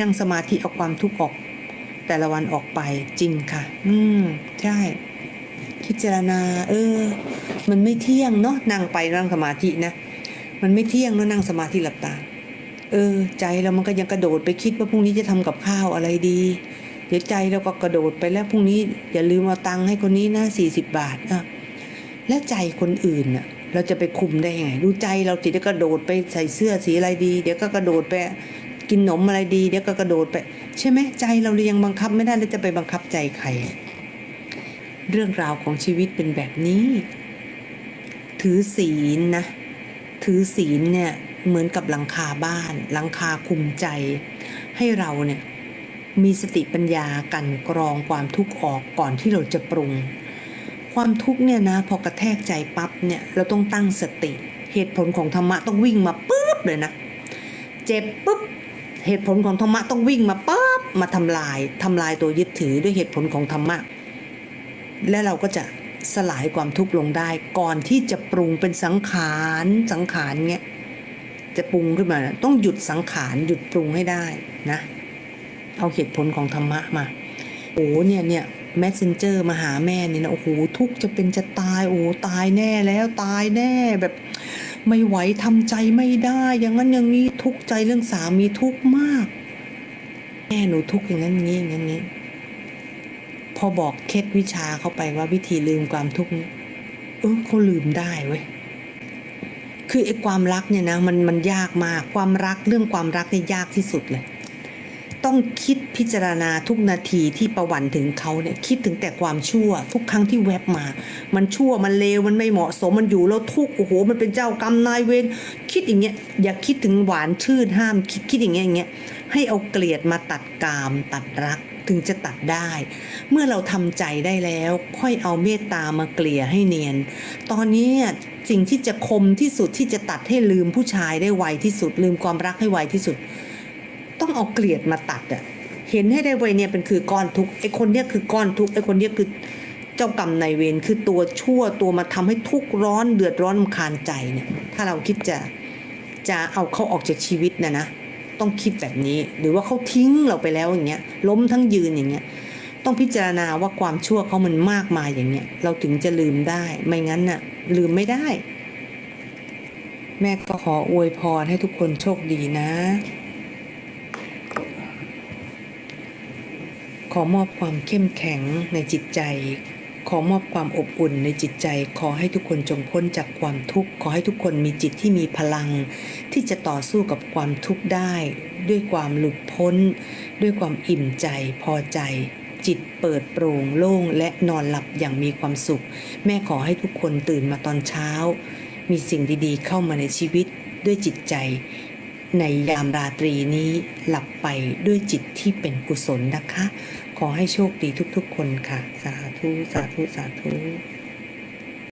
นั่งสมาธิเอาความทุกข์ออก แต่ละวันออกไปจริงค่ะ อืมใช่พิจารณา เออ มันไม่เที่ยงเนาะนั่งไปนั่งสมาธินะมันไม่เที่ยงเนาะนั่งสมาธิหลับตา เออ ใจเรามันก็ยังกระโดดไปคิดว่าพรุ่งนี้จะทำกับข้าวอะไรดี เดี๋ยวใจเราก็กระโดดไปแล้วพรุ่งนี้อย่าลืมเอาตังค์ให้คนนี้นะสี่สิบบาทอะและใจคนอื่นน่ะ เราจะไปคุมได้ยังไงดูใจเราติดยวกระโดดไปใส่เสื้อสีอะไรดี เดี๋ยวก็กระโดดไป กินนมอะไรดีเดี๋ยวก็กระโดดไป ใช่ไหมใจเราเรียงบังคับไม่ได้แล้วจะไปบังคับใจใคร เรื่องราวของชีวิตเป็นแบบนี้ ถือศีลนะ ถือศีลเนี่ยเหมือนกับหลังคาบ้าน หลังคาคุมใจ ให้เราเนี่ยมีสติปัญญากันกรองความทุกข์ออกก่อนที่เราจะปรุง ความทุกข์เนี่ยนะพอกระแทกใจปั๊บเนี่ยเราต้องตั้งสติ เหตุผลของธรรมะต้องวิ่งมาปุ๊บเลยนะ เจ็บปุ๊บ เหตุผลของธรรมะต้องวิ่งมาปั๊บมาทำลายทำลายตัวยึดถือด้วยเหตุผลของธรรมะ และเราก็จะสลายความทุกข์ลงได้ ก่อนที่จะปรุงเป็นสังขารสังขารเงี้ยจะปรุงขึ้นมา ต้องหยุดสังขารหยุดปรุงให้ได้นะเอาเหตุผลของธรรมะมาโอ้เนี่ยเนี่ยแมสเซนเจอร์มาหาแม่เนี่ยนะโอ้โหทุกจะเป็นจะตายโอ้ตายแน่แล้วตายแน่แบบ ไม่ไหวทำใจไม่ได้ อย่างนั้นอย่างนี้ทุกใจเรื่องสามีทุกมากแม่หนูทุกอย่างนั้นอย่างนี้อย่างนั้นงนี้ พอบอกเคล็ดวิชาเขาไปว่าวิธีลืมความทุกข์นี้เออเขาลืมได้เว้ยคือไอ้ความรักเนี่ยนะมันมันยากมาก ความรักเรื่องความรักเนี่ยยากที่สุดเลย ต้องคิดพิจารณาทุกนาทีที่ประวันถึงเขาเนี่ยคิดถึงแต่ความชั่ว ทุกครั้งที่แวบมา มันชั่วมันเลวมันไม่เหมาะสมมันอยู่แล้วทุกโอ้โหมันเป็นเจ้ากรรมนายเวรคิดอย่างเงี้ยอย่าคิดถึงหวานชื่นห้ามคิดคิดอย่างเงี้ยอย่างเงี้ยให้เอาเกลียดมาตัดกามตัดรักถึงจะตัดได้ เมื่อเราทำใจได้แล้ว ค่อยเอาเมตตามาเกลี่ยให้เนียน ตอนนี้เนี่ยสิ่งที่จะคมที่สุดที่จะตัดให้ลืมผู้ชายได้ไวที่สุด ลืมความรักให้ไวที่สุด ต้องเอาเกลียดมาตัดอะเห็นให้ได้ไวเนี่ยเป็นคือก้อนทุกไอ้คนเนี้ยคือก้อนทุกไอ้คนเนี้ยคือเจ้ากรรมนายเวรคือตัวชั่วตัวมาทำให้ทุกข์ร้อนเดือดร้อนคาญใจเนี่ยถ้าเราคิดจะจะเอาเขาออกจากชีวิตนะนะต้องคิดแบบนี้หรือว่าเขาทิ้งเราไปแล้วอย่างเงี้ยล้มทั้งยืนอย่างเงี้ยต้องพิจารณาว่าความชั่วเขามันมากมายอย่างเงี้ยเราถึงจะลืมได้ไม่งั้นน่ะลืมไม่ได้ แม่ก็ขออวยพรให้ทุกคนโชคดีนะ อมอบความเข้มแข็งในจิตใจ ขอมอบความอบอุ่นในจิตใจ ขอให้ทุกคนจงพ้นจากความทุกข์ ขอให้ทุกคนมีจิตที่มีพลัง ที่จะต่อสู้กับความทุกข์ได้ ด้วยความหลุดพ้น ด้วยความอิ่มใจพอใจ จิตเปิดโปร่งโล่งและนอนหลับอย่างมีความสุข แม่ขอให้ทุกคนตื่นมาตอนเช้า มีสิ่งดีๆ เข้ามาในชีวิตด้วยจิตใจในยามราตรีนี้หลับไปด้วยจิตที่เป็นกุศลนะคะ ขอให้โชคดีทุกๆคนค่ะ สาธุ สาธุ สาธุ